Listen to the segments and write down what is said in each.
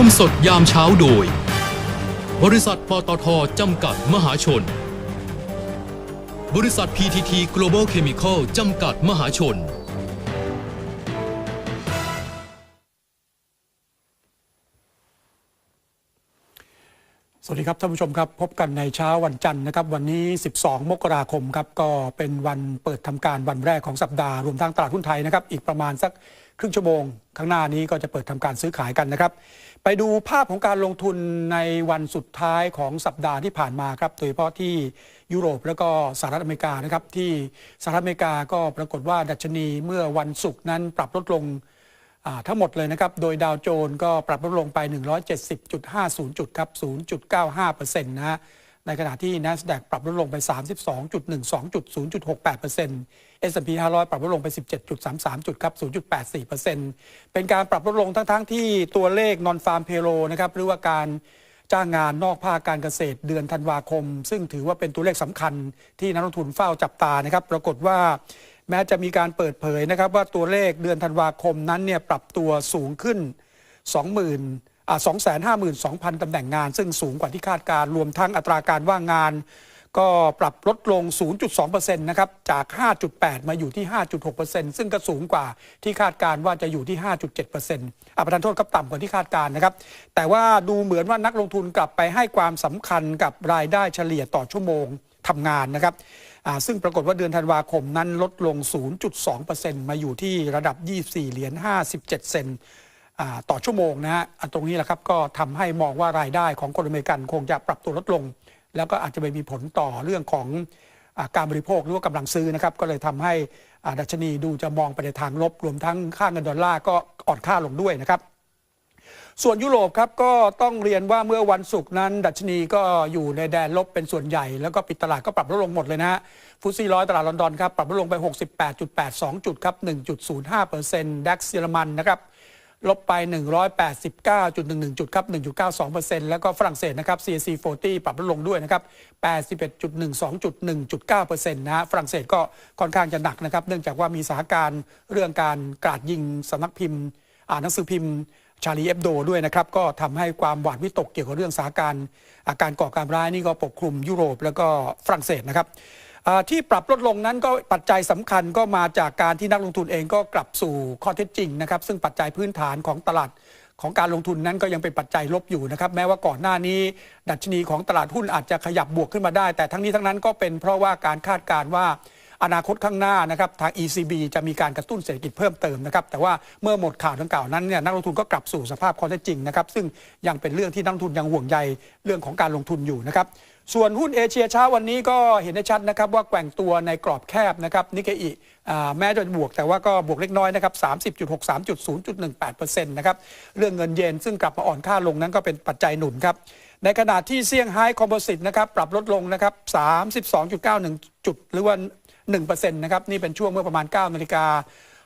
วมสดยามเช้าโดย บริษัทปตทจำกัดมหาชน บริษัท PTT Global Chemical จำกัดมหาชน วัสดีครับท่านผู้ชมครับพบกันในเช้าวันจันทร์นะครับวันนี้ 12 มกราคมครับก็เป็นวันเปิดทำการวันแรกของสัปดาห์รวมทั้งตลาดหุ้นไทยนะครับอีกประมาณสักครึ่งชั่วโมง ข้างหน้านี้ก็จะเปิดทำการซื้อขายกันนะครับ ไปดูภาพของการลงทุนในวันสุดท้ายของสัปดาห์ที่ผ่านมาครับโดยเฉพาะที่ยุโรปแล้วก็สหรัฐอเมริกานะครับที่สหรัฐอเมริกาก็ปรากฏว่าดัชนีเมื่อวันศุกร์นั้นปรับลดลง ทั้งหมดเลยนะครับ โดยดาวโจนส์ก็ปรับลดลงไป 170.50 จุดครับ 0.95%นะฮะ ในขณะที่ NASDAQ ปรับลดลงไป 32.12 จุด 0.68% S&P 500 ปรับลดลงไป 17.33 จุดครับ 0.84%เป็นการปรับลดลงทั้งๆทที่ตัวเลข non farm payroll นะครับหรือว่าการจ้างงานนอกภาคการเกษตรเดือนธันวาคม ซึ่งถือว่าเป็นตัวเลขสำคัญที่นักลงทุนเฝ้าจับตานะครับ ปรากฏว่า แม้จะมีการเปิดเผยนะครับว่าตัวเลขเดือนธันวาคมนั้นเนี่ยปรับตัวสูงขึ้น 20,000อ่า252,000ตำแหน่งงาน ซึ่งสูงกว่าที่คาดการรวมทั้งอัตราการว่างงาน ก็ปรับลดลง 0.2%นะครับจาก 5.8 มาอยู่ที่ 5.6%ซึ่งก็สูงกว่าที่คาดการว่าจะอยู่ที่ 5.7%อะประธานโทษครับต่ำกว่าที่คาดการนะครับ แต่ว่าดูเหมือนว่านักลงทุนกลับไปให้ความสำคัญกับรายได้เฉลี่ยต่อชั่วโมงทำงานนะครับ ซึ่งปรากฏว่าเดือนธันวาคมนั้นลดลง 0.2%มาอยู่ที่ระดับ 24 เหรียญ 57 เซนต์อ่าต่อชั่วโมงนะฮะตรงนี้แหละครับก็ทำให้มองว่ารายได้ของคนอเมริกันคงจะปรับตัวลดลง แล้วก็อาจจะไปมีผลต่อเรื่องของอการบริโภคหรือว่ากำลังซื้อนะครับ ก็เลยทำให้ดัชนีดูจะมองไปในทางลบ รวมทั้งค่าเงินดอลลาร์ก็อ่อนค่าลงด้วยนะครับ ส่วนยุโรปครับก็ต้องเรียนว่าเมื่อวันศุกร์นั้น ดัชนีก็อยู่ในแดนลบเป็นส่วนใหญ่ แล้วก็ปิดตลาดก็ปรับลดลงหมดเลยนะฮะฟุตซี่ร้อยตลาดลอนดอนครับปรับลดลงไป 68.82 จุดครับ 1.05เปอร์เซ็นต์ดัคเยอรมันนะครับลบไป 189.11 จุดครับ 1.92เปอร์เซ็นต์แล้วก็ฝรั่งเศสนะครับ CAC 40 ปรับลดลงด้วยนะครับ 81.12 จุด 1.9เปอร์เซ็นต์นะฮะฝรั่งเศสก็ค่อนข้างจะหนักนะครับ เนื่องจากว่ามีสถานการณ์เรื่องการกราดยิงสำนักพิมพ์ อ่านหนังสือพิมพ์ ชาลีเอฟโดด้วยนะครับ ก็ทำให้ความหวาดวิตกเกี่ยวกับเรื่องสาการอาการก่อการร้ายนี่ก็ปกคลุมยุโรปแล้วก็ฝรั่งเศสนะครับที่ปรับลดลงนั้นก็ปัจจัยสำคัญก็มาจากการที่นักลงทุนเองก็กลับสู่ข้อเท็จจริงนะครับ ซึ่งปัจจัยพื้นฐานของตลาดของการลงทุนนั้นก็ยังเป็นปัจจัยลบอยู่นะครับ แม้ว่าก่อนหน้านี้ ดัชนีของตลาดหุ้นอาจจะขยับบวกขึ้นมาได้ แต่ทั้งนี้ทั้งนั้นก็เป็นเพราะว่าการคาดการณ์ว่า อนาคตข้างหน้านะครับทาง ECB จะมีการกระตุ้นเศรษฐกิจเพิ่มเติมนะครับแต่ว่าเมื่อหมดข่าวดังกล่าวนั้นเนี่ยนักลงทุนก็กลับสู่สภาพข้อเท็จจริงนะครับซึ่งยังเป็นเรื่องที่นักลงทุนยังห่วงใยเรื่องของการลงทุนอยู่นะครับส่วนหุ้นเอเชียเช้าวันนี้ก็เห็นได้ชัดนะครับว่าแกว่งตัวในกรอบแคบนะครับนิกเกอิอ่าแม้จะบวกแต่ว่าก็บวกเล็กน้อยนะครับ30.63.0.18%นะครับเรื่องเงินเยนซึ่งกลับมาอ่อนค่าลงนั้นก็เป็นปัจจัยหนุนครับในขณะที่เซี่ยงไฮ้คอมโพสิตนะครับปรับลดลงนะครับ32.91 จุดหรือว่า 1%นะครับนี่เป็นช่วงเมื่อประมาณ 9นาฬิกา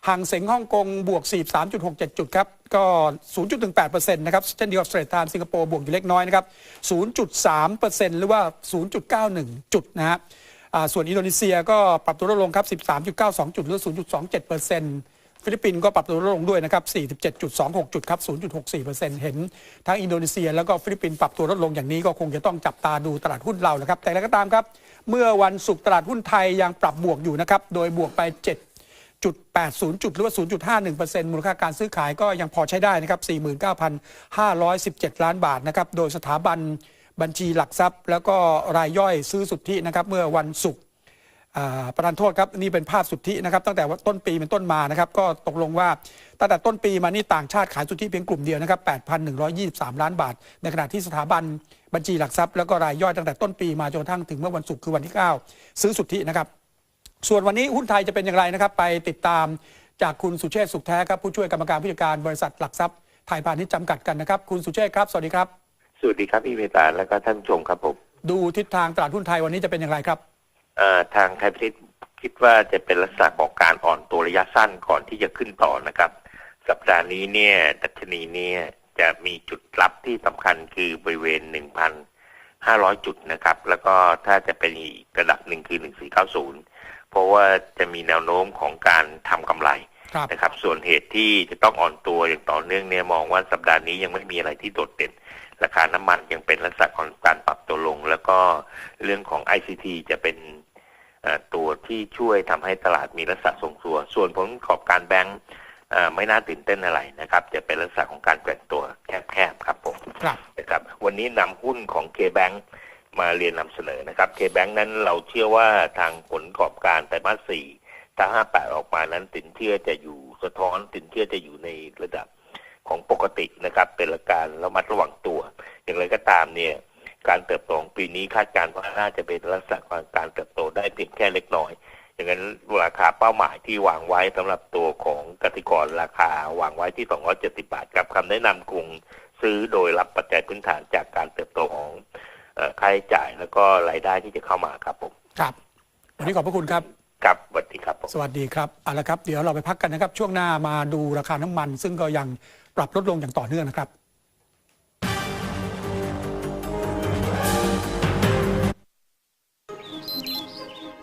ห่างเสงฮ่องกงบวก 43.67 จุดครับ ก็ 0.18%นะครับเช่นเดียวกับสเตรทานสิงคโปร์บวกอยู่เล็กน้อยนะครับ 0.3%หรือว่า 0.91 จุดนะฮะส่วนอินโดนีเซียก็ปรับตัวลดลงครับ 13.92 จุดหรือ 0.27% ฟิลิปปินส์ก็ปรับตัวลดลงด้วยนะครับ 47.26 จุดครับ 0.64%เห็นทั้งอินโดนีเซีย แล้วก็ฟิลิปปินส์ปรับตัวลดลงอย่างนี้ก็คงจะต้องจับตาดูตลาดหุ้นเราแหละครับ แต่แล้วก็ตามครับ เมื่อวันศุกร์ตลาดหุ้นไทยยังปรับบวกอยู่นะครับ โดยบวกไป7.80 จุดหรือว่า 0.51%มูลค่าการซื้อขายก็ยังพอใช้ได้นะครับ 49,517 ล้านบาทนะครับ โดยสถาบันบัญชีหลักทรัพย์ แล้วก็รายย่อยซื้อสุทธินะครับเมื่อวันศุกร์ ประธานโทษครับนี่เป็นภาพสุทธินะครับ ตั้งแต่ว่าต้นปีเป็นต้นมานะครับ ก็ตกลงว่าตั้งแต่ต้นปีมานี่ต่างชาติขายสุทธิเพียงกลุ่มเดียวนะครับ 8,123 ล้านบาท ในขณะที่สถาบันบัญชีหลักทรัพย์แล้วก็รายย่อยตั้งแต่ต้นปีมาจนกระทั่งถึงเมื่อวันศุกร์คือวันที่ 9 ซื้อสุทธินะครับ ส่วนวันนี้หุ้นไทยจะเป็นอย่างไรนะครับ ไปติดตามจากคุณสุเชษฐ์สุขแท้ครับผู้ช่วยกรรมการผู้จัดการบริษัทหลักทรัพย์ไทยพาณิชย์จำกัดกันนะครับ คุณสุเชษฐ์ครับสวัสดีครับสวัสดีครับพี่เมตาและก็ท่านผู้ชมครับผมดูทิศทางตลาดหุ้นไทยวันนี้จะเป็นอย่างไรครับเอ่อ ทางไทยพิทิตคิดว่าจะเป็นลักษณะของการอ่อนตัวระยะสั้นก่อนที่จะขึ้นต่อนะครับ สัปดาห์นี้เนี่ยดัชนีเนี่ยจะมีจุดรับที่สำคัญคือบริเวณ 1,500 จุดนะครับ แล้วก็ถ้าจะเป็นอีกระดับหนึ่งคือ 1490 เพราะว่าจะมีแนวโน้มของการทำกำไรครับนะครับ ส่วนเหตุที่จะต้องอ่อนตัวอย่างต่อเนื่องเนี่ยมองว่าสัปดาห์นี้ยังไม่มีอะไรที่โดดเด่น ราคาน้ำมันยังเป็นลักษณะของการปรับตัวลง แล้วก็เรื่องของ ICT จะเป็นเอ่อ ตัวที่ช่วยทำให้ตลาดมีลักษณะทรงตัว ส่วนผลประกอบการแบงก์เอ่อไม่น่าตื่นเต้นอะไรนะครับ จะเป็นลักษณะของการแกว่งตัวแคบๆครับผมครับนะครับ วันนี้นำหุ้นของ K-Bank มาเรียนนำเสนอนะครับ K-Bank นั้นเราเชื่อว่าทางผลประกอบการไตรมาสสี่ถ้าห้าแปดออกมานั้นสินเชื่อจะอยู่สะท้อนสินเชื่อจะอยู่ในระดับของปกตินะครับ เป็นละการระมัดระวังตัว อย่างไรก็ตามเนี่ย การเติบโตของปีนี้คาดการณ์ว่าน่าจะเป็นลักษณะของการเติบโตได้เพียงแค่เล็กน้อยอย่างนั้นราคาเป้าหมายที่วางไว้สำหรับตัวของกติกรราคาวางไว้ที่ 270 บาทครับคำแนะนำคงซื้อโดยรับปัจจัยพื้นฐานจากการเติบโตของเอ่อค่าใช้จ่ายแล้วก็รายได้ที่จะเข้ามาครับผม ครับ วันนี้ขอบพระคุณครับ ครับสวัสดีครับผมสวัสดีครับเอาละครับ เดี๋ยวเราไปพักกันนะครับ ช่วงหน้ามาดูราคาน้ำมัน ซึ่งก็ยังปรับลดลงอย่างต่อเนื่องนะครับ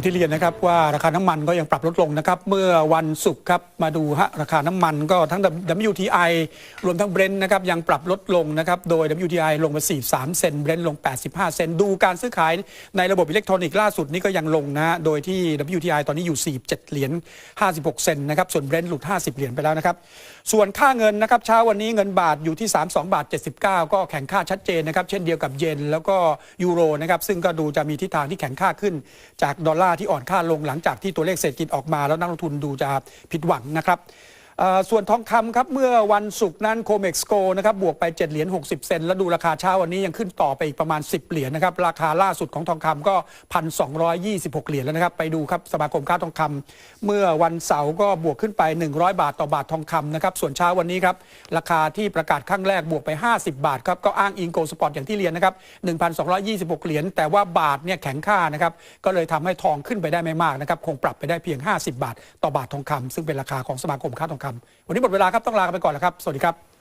างที่เรียนนะครับว่าราคาน้ำมันก็ยังปรับลดลงนะครับ เมื่อวันศุกร์ครับมาดูฮะราคาน้ำมันก็ทั้ง WTI รวมทั้งเบรนท์นะครับยังปรับลดลงนะครับ โดย WTI ลงมา43 เซนเบรนท์ลง 85 เซนดูการซื้อขายในระบบอิเล็กทรอนิกส์ล่าสุดนี่ก็ยังลงนะ โดยที่ WTI ตอนนี้อยู่ 47 เหรียญ56 เซนนะครับส่วนเบรนท์หลุด 50 เหรียญไปแล้วนะครับส่วนค่าเงินนะครับเช้าวันนี้เงินบาทอยู่ที่ 32 บาท 79 ก็แข็งค่าชัดเจนนะครับเช่นเดียวกับเยนแล้วก็ยูโรนะครับซึ่งก็ดูจะมีทิศทางที่แข็งค่าขึ้นจากดอลลาร์ที่อ่อนค่าลงหลังจากที่ตัวเลขเศรษฐกิจออกมา แล้วนักลงทุนดูจะผิดหวังนะครับ ส่วนทองคำครับเมื่อวันศุกร์นั้นโคเม็กซ์โกนะครับบวกไป 7 เหรียญ 60 เซนแล้วดูราคาเช้าวันนี้ยังขึ้นต่อไปอีกประมาณ 10 เหรียญนะครับ ราคาล่าสุดของทองคำก็ 1,226 เหรียญแล้วนะครับ ไปดูครับสมาคมค้าทองคำเมื่อวันเสาร์ก็บวกขึ้นไป 100 บาทต่อบาททองคำนะครับส่วนเช้าวันนี้ครับราคาที่ประกาศครั้งแรกบวกไป 50 บาทครับก็อ้างอิงโกลสปอร์ตอย่างที่เรียนนะครับ 1,226 เหรียญแต่ว่าบาทเนี่ยแข็งค่านะครับก็เลยทำให้ทองขึ้นไปได้ไม่มากนะครับคงปรับไปได้เพียง 50 บาท ต่อบาททองคำซึ่งเป็นราคาของสมาคมค้าทองคำวันนี้หมดเวลาครับต้องลาไปก่อนแล้วครับ สวัสดีครับ